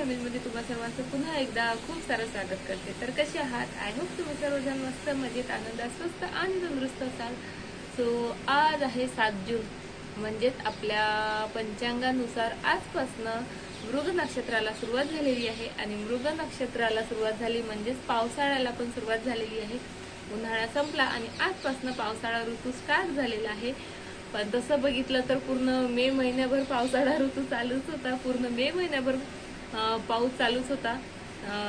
फॅमिलीमध्ये तुम्हा सर्वांचं पुन्हा एकदा खूप सारं स्वागत करते. तर कसे आहात? आय होप तुम्ही सर्वजण मस्त मजेत आनंदात स्वस्त आणि तंदुरुस्त असाल. सो आज आहे सात जून म्हणजेच आपल्या पंचांगानुसार आजपासनं मृग नक्षत्राला सुरुवात झालेली आहे आणि मृग नक्षत्राला सुरुवात झाली म्हणजेच पावसाळ्याला पण सुरुवात झालेली आहे. उन्हाळा संपला आणि आजपासनं पावसाळा ऋतू स्टार्ट झालेला आहे. पण तसं बघितलं तर पूर्ण मे महिन्याभर पावसाळा ऋतू चालूच होता. पूर्ण मे महिन्याभर पाऊस चालूच होता.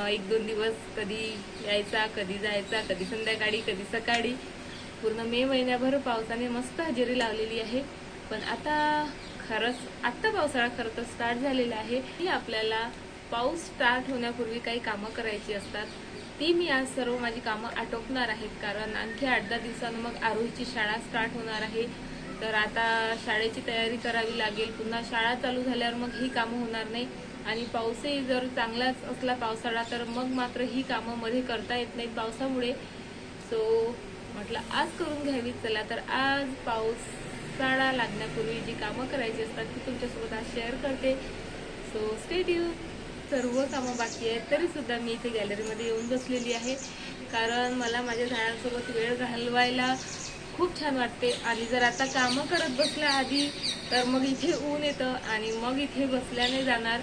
एक दोन दिवस कधी यायचा कधी जायचा कधी संध्याकाळी कधी सकाळी. पूर्ण मे महिन्याभर पावसाने मस्त हजेरी लावलेली आहे. पण आता खरंच आत्ता पावसाळा खरं तर स्टार्ट झालेला आहे. की आपल्याला पाऊस स्टार्ट होण्यापूर्वी काही कामं करायची असतात ती मी आज सर्व माझी कामं आटोपणार आहेत. कारण आणखी आठ दहा दिवसानं मग आरोहीची शाळा स्टार्ट होणार आहे. तर आता शाळेची तयारी करावी लागेल. पुन्हा शाळा चालू झाल्यावर मग ही कामं होणार नाही. आणि पाऊसही जर चांगलाच असला पावसाळा तर मग मात्र ही कामं मध्ये करता येत नाहीत पावसामुळे. सो म्हटलं आज करून घ्यावी चला तर आज पावसाळा लागण्यापूर्वी जी कामं करायची असतात ती तुमच्यासोबत आज शेअर करते. सो स्टेट सर्व कामं बाकी आहेत तरीसुद्धा मी इथे गॅलरीमध्ये येऊन बसलेली आहे. कारण मला माझ्या झाडांसोबत वेळ घालवायला खूप छान वाटते. आणि जर आता कामं करत बसल्या आधी तर मग इथे ऊन येतं आणि मग इथे बसल्याने जाणार.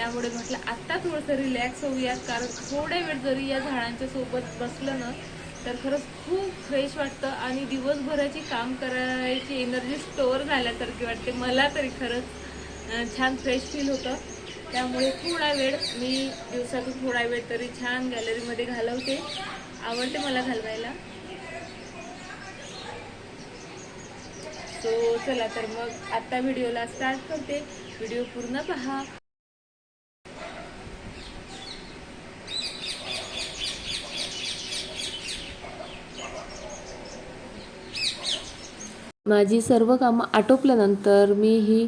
त्यामुळे म्हटलं आत्ता थोडंसं रिलॅक्स होऊयात कारण थोड्या वेळ जरी या झाडांच्या सोबत बसलं ना तर खरंच खूप फ्रेश वाटतं आणि दिवसभराची काम करायची एनर्जी स्टोअर झाल्यासारखी वाटते. मला तरी खरंच छान फ्रेश फील होतं. त्यामुळे थोडा वेळ मी दिवसातून थोडा वेळ तरी छान गॅलरीमध्ये घालवते. आवडते मला घालवायला? सो चला तर मग आत्ता व्हिडिओला स्टार्ट करते. व्हिडिओ पूर्ण पहा. माझी सर्व कामं आटोपल्यानंतर मी ही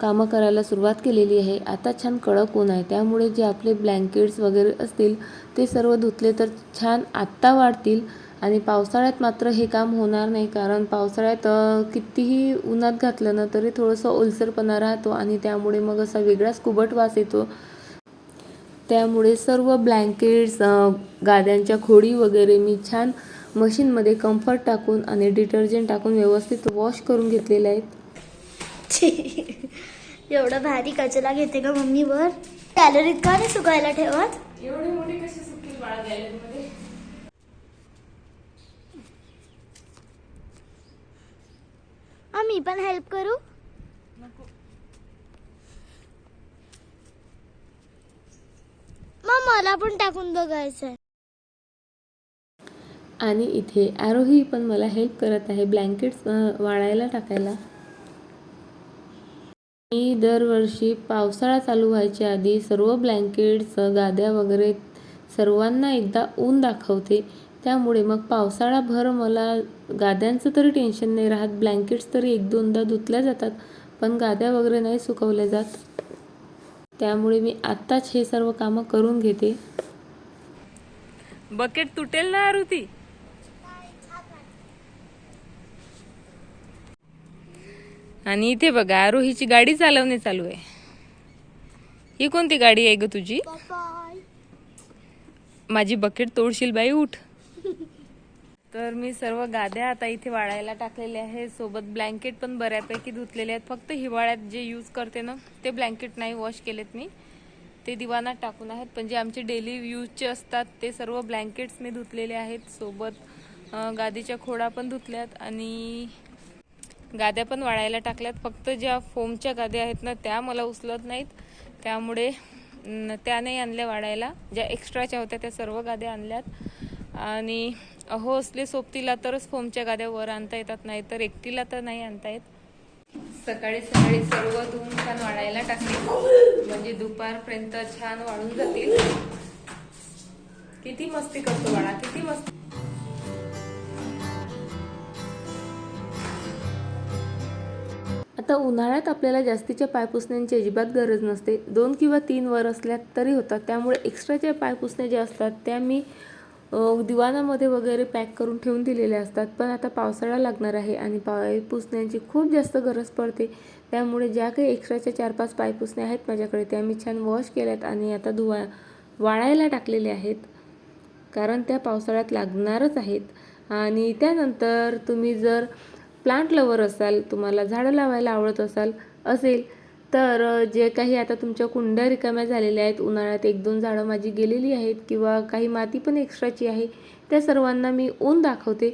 कामं करायला सुरुवात केलेली आहे. आता छान कडक ऊन आहे. त्यामुळे जे आपले ब्लँकेट्स वगैरे असतील ते सर्व धुतले तर छान आत्ता वाढतील. आणि पावसाळ्यात मात्र हे काम होणार नाही कारण पावसाळ्यात कितीही उन्हात घातलं ना तरी थोडंसं ओलसरपणा राहतो आणि त्यामुळे मग असा वेगळाच कुबट वास येतो. त्यामुळे सर्व ब्लँकेट्स गाद्यांच्या खोडी वगैरे मी छान मशीनमध्ये कम्फर्ट टाकून आणि डिटर्जंट टाकून व्यवस्थित वॉश करून घेतलेले आहेत. एवढा भारी कचरा घेते का मम्मी वर कॅलरीत का नाही सुकायला ठेवत? एवढे मोठे कसे सुटतील बाळा गॅलरीमध्ये हा मी पण हेल्प करू? मग मला पण टाकून बघायचंय. आणि इथे आरोही पण मला हेल्प करत आहे ब्लँकेट्स वाळायला टाकायला. मी दरवर्षी पावसाळा चालू व्हायच्या आधी सर्व ब्लँकेट्स गाद्या वगैरे सर्वांना एकदा ऊन दाखवते. त्यामुळे मग पावसाळाभर मला गाद्यांचं तरी टेन्शन नाही राहत ब्लँकेट्स तरी एक दोनदा धुतल्या जातात पण गाद्या वगैरे नाही सुकवल्या जात. त्यामुळे मी आत्ताच हे सर्व कामं करून घेते. बकेट तुटेल ना आरुती? आणि इथे बघा आरोहीची गाडी चालवणे चालू आहे. ही कोणती गाडी आहे ग तुझी? माझी बकेट तोडशील बाई उठ. तर मी सर्व गाद्या आता इथे वाळायला टाकलेल्या आहे सोबत ब्लँकेट पण बऱ्यापैकी धुतलेले आहेत. फक्त हिवाळ्यात जे यूज करते ना ते ब्लँकेट नाही वॉश केलेत मी. ते दिवाणात टाकून आहेत. पण जे आमचे डेली यूजचे असतात ते सर्व ब्लँकेट्स मी धुतलेले आहेत. सोबत गादीच्या खोडा पण धुतल्यात. आणि गाद्या पण वाळायला टाकल्यात. फक्त ज्या फोमच्या गाद्या आहेत ना त्या मला उचलत नाहीत. त्यामुळे त्या नाही आणल्या वाढायला. ज्या एक्स्ट्राच्या होत्या त्या सर्व गाद्या आणल्यात. आणि अहो असले सोबतीला तरच फोमच्या गाद्या वर आणता येतात नाही तर एकटीला तर नाही आणता येत. सकाळी सकाळी सर्व धुवून छान वाढायला टाकले. म्हणजे दुपारपर्यंत छान वाळून जातील. किती मस्ती करतो वाडा किती मस्ती. आता उन्हाळ्यात आपल्याला जास्तीच्या पायपुसण्यांची अजिबात गरज नसते. दोन किंवा तीन वर असल्या तरी होतात. त्यामुळे एक्स्ट्राच्या पायपुसण्या ज्या असतात त्या मी अ, दिवाणामध्ये वगैरे पॅक करून ठेवून दिलेल्या असतात. पण आता पावसाळा लागणार आहे आणि पाय पुसण्यांची खूप जास्त गरज पडते. त्यामुळे ज्या काही एक्स्ट्राच्या चार पाच पाय पुसण्या आहेत माझ्याकडे त्या मी छान वॉश केल्यात आणि आता धुवा वाळायला टाकलेल्या आहेत. कारण त्या पावसाळ्यात लागणारच आहेत. आणि त्यानंतर तुम्ही जर प्लांट लवर असाल तुम्हाला झाडं लावायला आवडत असाल असेल तर जे काही आता तुमच्या कुंड्या रिकाम्या झालेल्या आहेत उन्हाळ्यात एक दोन झाडं माझी गेलेली आहेत किंवा काही माती पण एक्स्ट्राची आहे त्या सर्वांना मी ऊन दाखवते.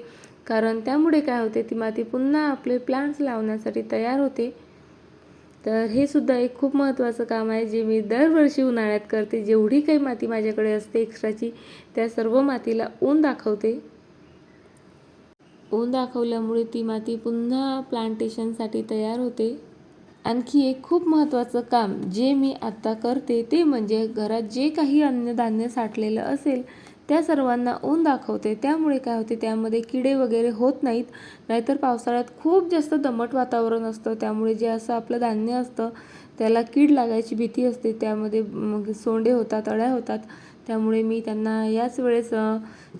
कारण त्यामुळे काय होते ती माती पुन्हा आपले प्लांट्स लावण्यासाठी तयार होते. तर हे सुद्धा एक खूप महत्त्वाचं काम आहे जे मी दरवर्षी उन्हाळ्यात करते. जेवढी काही माती माझ्याकडे असते एक्स्ट्राची त्या सर्व मातीला ऊन दाखवते. ऊन दाखवल्यामुळे ती माती पुन्हा प्लांटेशनसाठी तयार होते. आणखी एक खूप महत्त्वाचं काम जे मी आत्ता करते ते म्हणजे घरात जे काही अन्नधान्य साठलेलं असेल त्या सर्वांना ऊन दाखवते. त्यामुळे काय होते त्यामध्ये किडे वगैरे होत नाहीत. नाहीतर पावसाळ्यात खूप जास्त दमट वातावरण असतं. त्यामुळे जे असं आपलं धान्य असतं त्याला कीड लागायची भीती असते. त्यामध्ये मग सोंडे होतात अळ्या होतात. त्यामुळे मी त्यांना याच वेळेस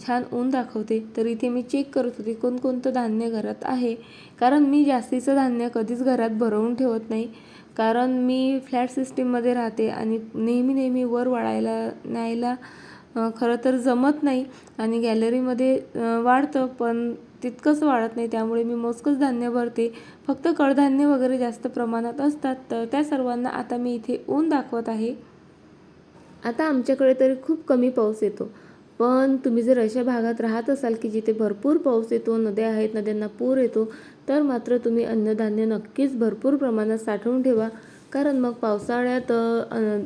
छान ऊन दाखवते. तर इथे मी चेक करत होते कोणकोणतं धान्य घरात आहे. कारण मी जास्तीचं धान्य कधीच घरात भरवून ठेवत नाही. कारण मी फ्लॅट सिस्टीममध्ये राहते आणि नेहमी नेहमी वर वाढायला न्यायला खरं तर जमत नाही. आणि गॅलरीमध्ये वाढतं पण तितकंच वाढत नाही. त्यामुळे मी मोजकंच धान्य भरते. फक्त कडधान्य वगैरे जास्त प्रमाणात असतात. तर त्या सर्वांना आता मी इथे ऊन दाखवत आहे. आता आमच्याकडे तरी खूप कमी पाऊस येतो. पण तुम्ही जर अशा भागात राहत असाल की जिथे भरपूर पाऊस येतो नद्या आहेत नद्यांना पूर येतो तर मात्र तुम्ही अन्नधान्य नक्कीच भरपूर प्रमाणात साठवून ठेवा. कारण मग पावसाळ्यात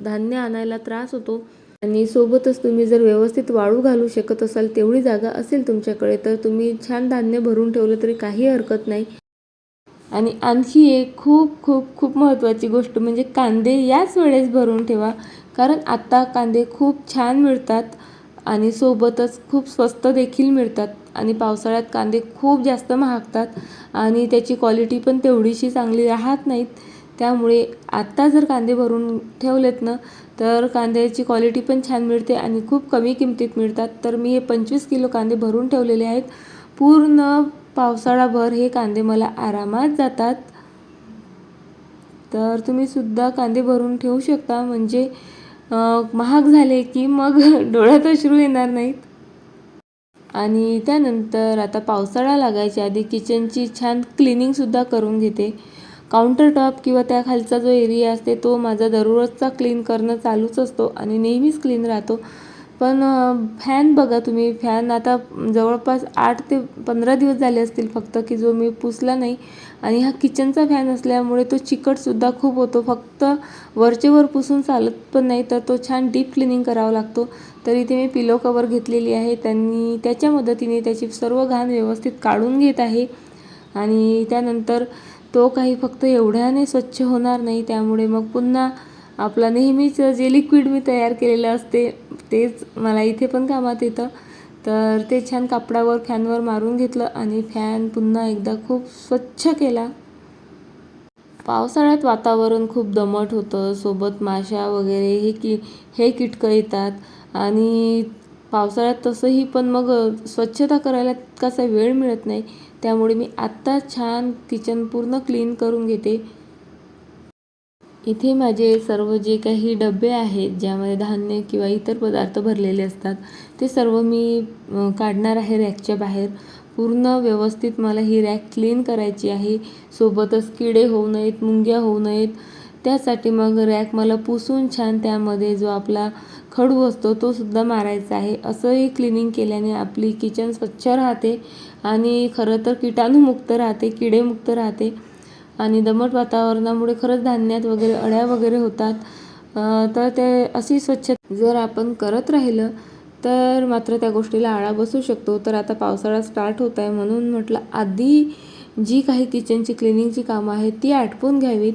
धान्य आणायला त्रास होतो. आणि सोबतच तुम्ही जर व्यवस्थित वाळू घालू शकत असाल तेवढी जागा असेल तुमच्याकडे तर तुम्ही छान धान्य भरून ठेवलं तरी काही हरकत नाही. आणि आणखी एक खूप खूप खूप महत्त्वाची गोष्ट म्हणजे कांदे याच वेळेस भरून ठेवा. कारण आत्ता कांदे खूप छान मिळतात आणि सोबतच खूप स्वस्त देखील मिळतात. आणि पावसाळ्यात कांदे खूप जास्त महागतात आणि त्याची क्वालिटी पण तेवढीशी चांगली राहत नाहीत. त्यामुळे आत्ता जर कांदे भरून ठेवलेत ना तर कांद्याची क्वालिटी पण छान मिळते आणि खूप कमी किमतीत मिळतात. तर मी हे पंचवीस किलो कांदे भरून ठेवलेले आहेत. पूर्ण पावसाळाभर हे कांदे मला आरामात जातात. तर तुम्ही सुद्धा कांदे भरून ठेवू शकता. म्हणजे महाग झाले की मग डोळ्यात अश्रू येणार नाहीत. आणि त्यानंतर आता पावसाळा लागायच्या आधी किचनची छान क्लिनिंगसुद्धा करून घेते. काउंटर टॉप किंवा त्या खालचा जो एरिया असते तो माझा दररोजचा क्लीन करणं चालूच असतो आणि नेहमीच क्लीन राहतो. पण फॅन बघा तुम्ही. फॅन आता जवळपास आठ ते पंधरा दिवस झाले असतील फक्त की जो मी पुसला नाही. आणि हा किचनचा फॅन असल्यामुळे तो चिकटसुद्धा खूप होतो. फक्त वरचेवर पुसून चालत पण नाही तर तो छान डीप क्लिनिंग करावा लागतो. तर इथे मी पिलो कवर घेतलेली आहे. त्यांनी त्याच्या मदतीने त्याची सर्व घाण व्यवस्थित काढून घेत आहे. आणि त्यानंतर तो काही फक्त एवढ्याने स्वच्छ होणार नाही. त्यामुळे मग पुन्हा आपला नेहमीच जे लिक्विड मी तयार केलेलं असते तेच मला इथे पण कामात येतं. तर ते छान कापडावर फॅनवर मारून घेतलं आणि फॅन पुन्हा एकदा खूप स्वच्छ केला. पावसाळ्यात वातावरण खूप दमट होतं. सोबत माशा वगैरे हे की हे किटकं येतात. आणि पावसाळ्यात तसंही पण मग स्वच्छता करायला तितकासा वेळ मिळत नाही. त्यामुळे मी आत्ता छान किचन पूर्ण क्लीन करून घेते. इथे माझे सर्व जे काही डबे आहेत ज्यामध्ये धान्य किंवा इतर पदार्थ भरलेले असतात ते सर्व मी काढणार आहे रॅकच्या बाहेर. पूर्ण व्यवस्थित मला ही रॅक क्लीन करायची आहे. सोबतच किडे होऊ नयेत मुंग्या होऊ नयेत. त्यासाठी मग रॅक मला पुसून छान त्यामध्ये जो आपला खडू असतो तो सुद्धा मारायचा आहे. असंही क्लिनिंग केल्याने आपली किचन स्वच्छ राहते आणि खरं तर किटाणूमुक्त राहते किडेमुक्त राहते. आणि दमट वातावरणामुळे खरंच धान्यात वगैरे अळ्या वगैरे होतात. तर ते अशी स्वच्छ जर आपण करत राहिलं तर मात्र त्या गोष्टीला आळा बसू शकतो. तर आता पावसाळा स्टार्ट होत आहे म्हणून म्हटलं आधी जी काही किचनची क्लिनिंगची कामं आहेत ती आटपून घ्यावीत.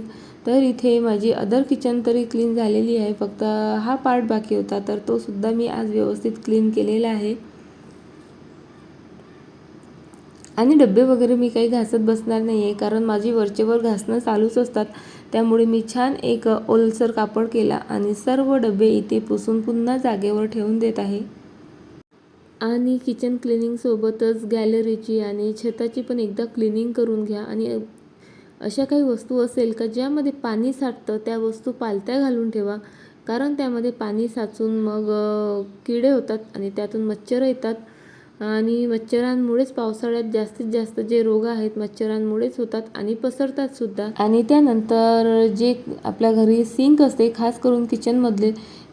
तर इथे माझी अदर किचन तरी क्लीन झालेली आहे. फक्त हा पार्ट बाकी होता. तर तो सुद्धा मी आज व्यवस्थित क्लीन केलेला आहे. आणि डबे वगैरे मी काही घासत बसणार नाही आहे कारण माझी वरचेवर घासणं चालूच असतात. त्यामुळे मी छान एक ओलसर कापड केला आणि सर्व डबे इथे पुसून पुन्हा जागेवर ठेवून देत आहे. आणि किचन क्लिनिंगसोबतच गॅलरीची आणि छताची पण एकदा क्लिनिंग करून घ्या आणि अशा काही वस्तू असेल का ज्यामध्ये पाणी साठतं त्या वस्तू पालत्या घालून ठेवा. कारण त्यामध्ये पाणी साचून मग किडे होतात आणि त्यातून मच्छर येतात. आणि मच्छरांमुळेच पावसाळ्यात जास्तीत जास्त जे रोग आहेत मच्छरांमुळेच होतात आणि पसरतात सुद्धा. आणि त्यानंतर जे आपल्या घरी सिंक असते खास करून किचनमधले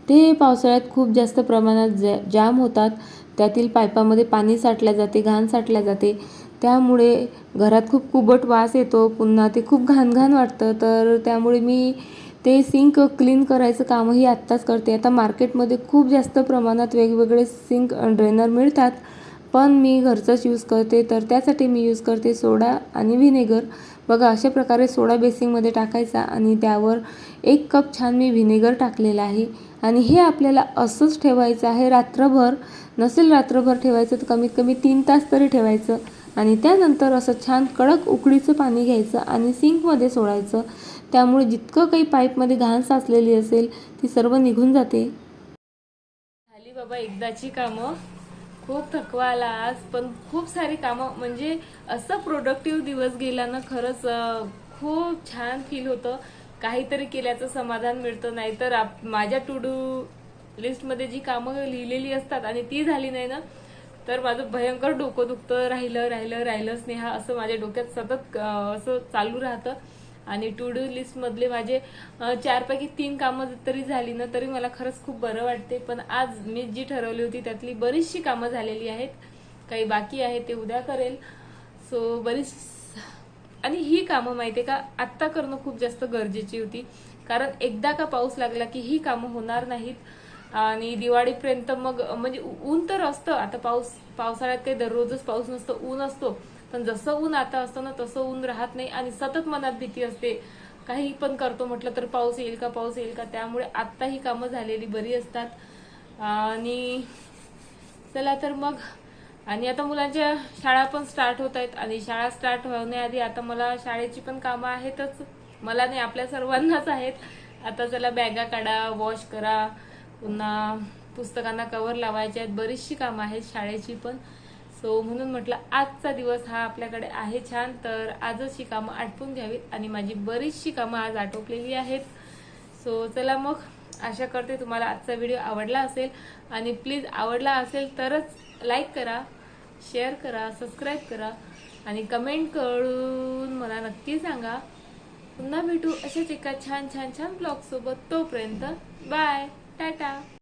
ते पावसाळ्यात खूप जास्त प्रमाणात जा जाम होतात. त्यातील पाईपामध्ये पाणी साठल्या जाते घाण साठल्या जाते. त्यामुळे घरात खूप कुबट वास येतो पुन्हा ते खूप घाण घाण वाटतं. तर त्यामुळे मी ते सिंक क्लीन करायचं कामही आत्ताच करते. आता मार्केटमध्ये खूप जास्त प्रमाणात वेगवेगळे सिंक ड्रेनर मिळतात. पण मी घरचंच यूज करते तर त्यासाठी मी यूज करते सोडा आणि व्हिनेगर बघा अशा प्रकारे सोडा बेसिंगमध्ये टाकायचा आणि त्यावर एक कप छान मी व्हिनेगर टाकलेला आहे. आणि हे आपल्याला असंच ठेवायचं आहे रात्रभर. नसेल रात्रभर ठेवायचं तर कमीत कमी तीन तास तरी ठेवायचं. आणि त्यानंतर असं छान कडक उकडीचं पाणी घ्यायचं आणि सिंकमध्ये सोडायचं. त्यामुळे जितकं काही पाईपमध्ये घाण साचलेली असेल ती सर्व निघून जाते. झाली बाबा एकदाची कामं. खूप थकवा आला आज पण खूप सारी कामं म्हणजे असं प्रोडक्टिव्ह दिवस गेला ना खरंच खूप छान फील होतं. काहीतरी केल्याचं समाधान मिळतं नाहीतर आप माझ्या टू डू लिस्टमध्ये जी कामं लिहिलेली असतात आणि ती झाली नाही ना तर माझं भयंकर डोकं दुखतं राहिलं राहिलं राहिलं स्नेहा असं माझ्या डोक्यात सतत असं चालू राहतं. आणि टू डू लिस्ट मधले माझे चारपैकी तीन कामं तरी झाली ना तरी मला खरंच खूप बरं वाटते. पण आज मी जी ठरवली होती त्यातली बरीचशी कामं झालेली आहेत. काही बाकी आहे ते उद्या करेल. सो बरीच आणि ही कामं माहितीये का आत्ता करणं खूप जास्त गरजेची होती. कारण एकदा का पाऊस लागला की ही कामं होणार नाहीत. आणि दिवाळीपर्यंत मग म्हणजे ऊन तर असतं. आता पाऊस पावसाळ्यात काही दररोजच पाऊस नसतो ऊन असतो. पण जसं ऊन आता असतं ना तसं ऊन राहत नाही आणि सतत मनात भीती असते. काही पण करतो म्हटलं तर पाऊस येईल का पाऊस येईल का? त्यामुळे आत्ता ही कामं झालेली बरी असतात. आणि चला तर मग. आणि आता मुलांच्या शाळा पण स्टार्ट होत आहेत आणि शाळा स्टार्ट होण्याआधी आता मला शाळेची पण कामं आहेतच. मला नाही आपल्या सर्वांनाच आहेत. आता चला बॅगा काढा वॉश करा. पुन्हा पुस्तकांना कवर लावायचे आहेत. बरीचशी कामं आहेत शाळेची पण. सो म्हणून म्हटलं आजचा दिवस हा आपल्याकडे आहे छान. तर आजच ही कामं आटपून घ्यावीत आणि माझी बरीचशी कामं आज आटोपलेली आहेत. सो चला मग आशा करते तुम्हाला आजचा व्हिडिओ आवडला असेल. आणि प्लीज आवडला असेल तरच लाईक करा शेअर करा सबस्क्राईब करा. आणि कमेंट करून मला नक्की सांगा. पुन्हा भेटू अशाच एका छान छान छान ब्लॉगसोबत तोपर्यंत बाय टाटा.